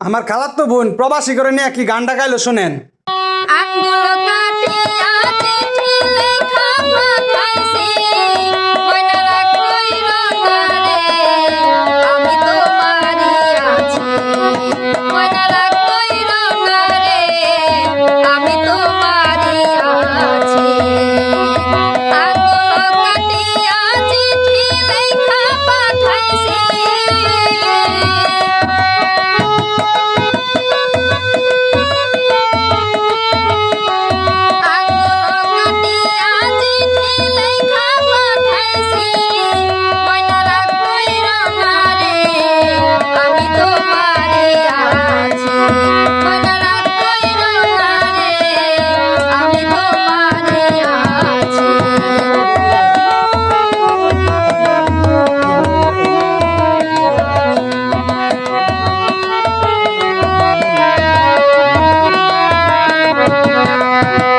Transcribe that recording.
আমার খালাত্ম তো বোন প্রবাসী করে নিয়ে কি গানটা ডাকাইলো শোনেন? Música